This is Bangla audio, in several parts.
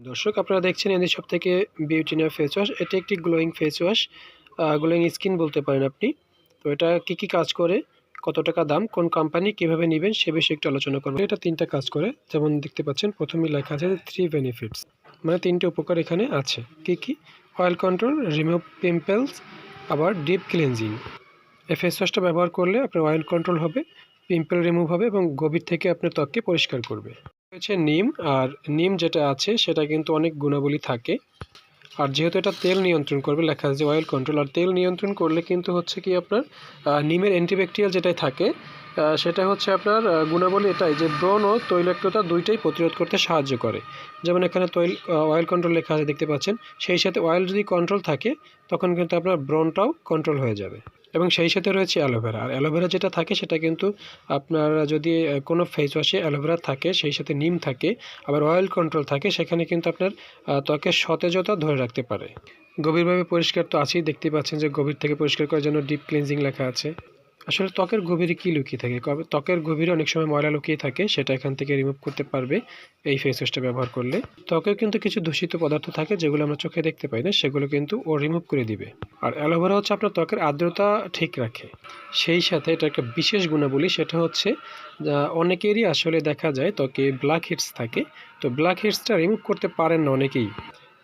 দর্শক, আপনারা দেখছেন এদের সব থেকে বিউটিনিয়া ফেস ওয়াশ এটি একটি glowing face wash glowing skin বলতে পারেন আপনি। তো এটা কি কি কাজ করে, কত টাকা দাম, কোন কোম্পানি কীভাবে নেবেন সে বিষয়ে একটু আলোচনা করব। এটা তিনটা কাজ করে, যেমন দেখতে পাচ্ছেন, প্রথমেই লেখা আছে থ্রি বেনিফিটস মানে তিনটে উপকার এখানে আছে। কি কি? অয়েল কন্ট্রোল রিমুভ পিম্পলস আবার ডিপ ক্লিনজিং এই ফেস ওয়াশটা ব্যবহার করলে আপনার অয়েল কন্ট্রোল হবে পিম্পল রিমুভ হবে এবং গভীর থেকে আপনার ত্বককে পরিষ্কার করবে। হচ্ছে নিম, আর নিম যেটা আছে সেটা কিন্তু অনেক গুণাবলী থাকে। আর যেহেতু এটা তেল নিয়ন্ত্রণ করবে, লেখা আছে অয়েল কন্ট্রোল আর তেল নিয়ন্ত্রণ করলে কিন্তু হচ্ছে কি আপনার নিমের অ্যান্টিব্যাকটেরিয়াল যেটাই থাকে সেটা হচ্ছে আপনার গুণাবলী এটাই যে ব্রণ ও তৈলাক্ততা দুইটাই প্রতিরোধ করতে সাহায্য করে। যেমন এখানে তৈল অয়েল কন্ট্রোল লেখা আছে, দেখতে পাচ্ছেন। সেই সাথে অয়েল যদি কন্ট্রোল থাকে, তখন কিন্তু আপনার ব্রণটাও কন্ট্রোল হয়ে যাবে। এবং সেই সাথে রয়েছে অ্যালোভেরা। আর অ্যালোভেরা যেটা থাকে, সেটা কিন্তু আপনার যদি কোনো ফেস ওয়াশে অ্যালোভেরা থাকে, সেই সাথে নিম থাকে, আবার অয়েল কন্ট্রোল থাকে, সেখানে কিন্তু আপনার ত্বকের সতেজতা ধরে রাখতে পারে। গভীরভাবে পরিষ্কার তো আছেই দেখতে পাচ্ছেন যে গভীর থেকে পরিষ্কার করার জন্য ডিপ ক্লিনজিং লেখা আছে। আসলে ত্বকের গভীরে কী লুকিয়ে থাকে? কবে ত্বকের গভীরে অনেক সময় ময়লা লুকিয়ে থাকে, সেটা এখান থেকে রিমুভ করতে পারবে এই ফেস ওয়াশটা ব্যবহার করলে। ত্বকের কিন্তু কিছু দূষিত পদার্থ থাকে যেগুলো আমরা চোখে দেখতে পাই না, সেগুলো কিন্তু ও রিমুভ করে দিবে। আর অ্যালোভেরা হচ্ছে আপনার ত্বকের আর্দ্রতা ঠিক রাখে। সেই সাথে এটা একটা বিশেষ গুণাবলী, সেটা হচ্ছে অনেকেরই আসলে দেখা যায় ত্বকে ব্ল্যাক হেডস থাকে। তো ব্ল্যাক হেডসটা রিমুভ করতে পারেন না অনেকেই।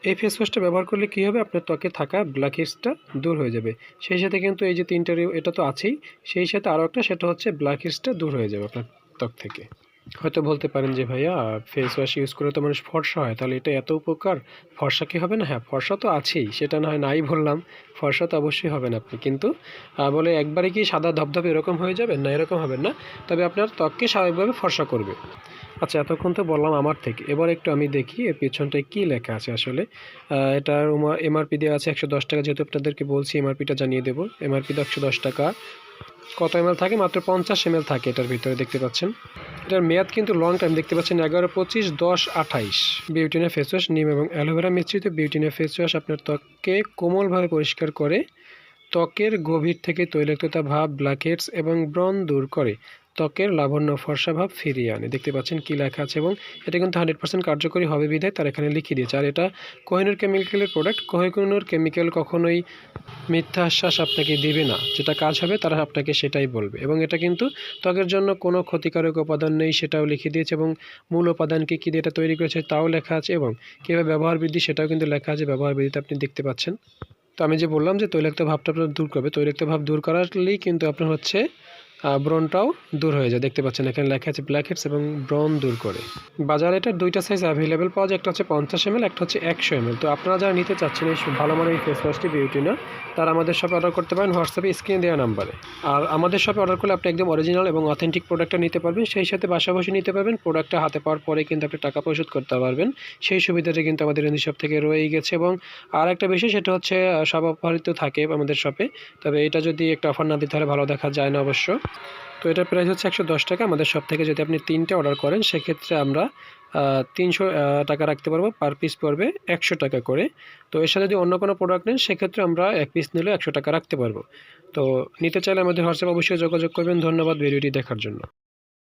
এই ফেস ওয়াশটা ব্যবহার করলে কী হবে? আপনার ত্বকে থাকা ব্ল্যাক হেডসটা দূর হয়ে যাবে। সেই সাথে কিন্তু এই যে তিনটা এটা তো আছেই। সেই সাথে আরও একটা, সেটা হচ্ছে ব্ল্যাক হেডসটা দূর হয়ে যাবে আপনার ত্বক থেকে। হয়তো বলতে পারেন যে, ভাইয়া ফেস ওয়াশ ইউজ করে তো মানুষ ফর্সা হয়, তাহলে এটা এত উপকার? ফর্সা কি হবে না? হ্যাঁ ফর্সা তো আছেই, সেটা না হয় নাই বললাম, ফর্সা তো অবশ্যই হবেন আপনি। কিন্তু বলে একবারে কি সাদা ধপধপ এরকম হয়ে যাবেন না, এরকম হবেন না। তবে আপনার ত্বককে স্বাভাবিকভাবে ফর্সা করবে। আচ্ছা এতক্ষণ তো বললাম আমার থেকে। এবার একটু আমি দেখি এর পিছনটায় কী লেখা আছে আসলে। এটার এমআরপি দেওয়া আছে একশো দশ টাকা, যেহেতু আপনাদেরকে বলছি এমআরপিটা জানিয়ে দেবো। এমআরপি তো একশো দশ টাকা। কত এমএল থাকে? মাত্র পঞ্চাশ এমএল থাকে এটার ভিতরে, দেখতে পাচ্ছেন? এটার মেয়াদ কিন্তু লং টাইম দেখতে পাচ্ছেন এগারো, পঁচিশ, দশ, আঠাইশ। বিউটিনের ফেস ওয়াশ নিম এবং অ্যালোভেরা মিশ্রিত বিউটিনের ফেস ওয়াশ আপনার ত্বককে কোমলভাবে পরিষ্কার করে, ত্বকের গভীর থেকে তৈলাক্ততা, ভাব ব্ল্যাকহেডস এবং ব্রণ দূর করে। ত্বকের লাবণ্য ফর্সা ভাব ফিরিয়ে আনে। দেখতে পাচ্ছেন কী লেখা আছে এবং এটা কিন্তু হান্ড্রেড পার্সেন্ট কার্যকরী হবে বিধায় তার এখানে লিখিয়ে দিয়েছে। আর এটা কোহিনুর কেমিক্যালের প্রোডাক্ট কোহিনুর কেমিক্যাল কখনোই মিথ্যা আশ্বাস আপনাকে দিবে না। যেটা কাজ হবে তারা আপনাকে সেটাই বলবে। এবং এটা কিন্তু ত্বকের জন্য কোনো ক্ষতিকারক উপাদান নেই সেটাও লিখে দিয়েছে এবং মূল উপাদান কী কী দিয়ে এটা তৈরি করেছে তাও লেখা আছে এবং কীভাবে ব্যবহার বৃদ্ধি সেটাও কিন্তু লেখা আছে ব্যবহার বৃদ্ধিতে আপনি দেখতে পাচ্ছেন। তো আমি যে বললাম যে তৈলাক্ত ভাবটা আপনার দূর করবে। তৈলাক্ত ভাব দূর করালেই কিন্তু আপনার হচ্ছে আহ, ব্রণটাও দূর হয়ে যায়। দেখতে পাচ্ছেন এখানে লেখা আছে ব্ল্যাক হেডস এবং ব্রণ দূর করে। বাজারে এটা দুইটা সাইজ অ্যাভেলেবেল পাওয়া যায় একটা হচ্ছে পঞ্চাশ এমএল একটা হচ্ছে একশো এমএল তো আপনারা যারা নিতে চাচ্ছেন এই ভালো মানের এই ফেস ওয়াশটি বিউটি না তারা আমাদের শপে অর্ডার করতে পারেন হোয়াটসঅ্যাপে স্ক্রিনে দেওয়া নাম্বারে আর আমাদের শপে অর্ডার করলে আপনি একদম অরিজিনাল এবং অথেন্টিক প্রোডাক্টটা নিতে পারবেন সেই সাথে বাসা বসে নিতে পারবেন প্রোডাক্টটা হাতে পাওয়ার পরে কিন্তু আপনি টাকা পরিশোধ করতে পারবেন। সেই সুবিধাটা কিন্তু আমাদের এনজি শপ থেকে রয়েই গেছে এবং আর একটা বিষয় সেটা হচ্ছে সব অফারিত থাকে আমাদের শপে তবে এটা যদি একটা অফার না দিতে হলে ভালো দেখা যায় না অবশ্য। তো এটার প্রাইস হচ্ছে একশো দশ টাকা। আমাদের সব থেকে যদি আপনি তিনটে অর্ডার করেন, সেক্ষেত্রে আমরা তিনশো টাকা রাখতে পারব। পার পিস পড়বে একশো টাকা করে। তো এর সাথে যদি অন্য কোনো প্রোডাক্ট নেন, সেক্ষেত্রে আমরা এক পিস নিলে একশো টাকা রাখতে পারব। তো নিতে চাইলে আমাদের হোয়াটসঅ্যাপ অবশ্যই যোগাযোগ করবেন। ধন্যবাদ ভিডিওটি দেখার জন্য।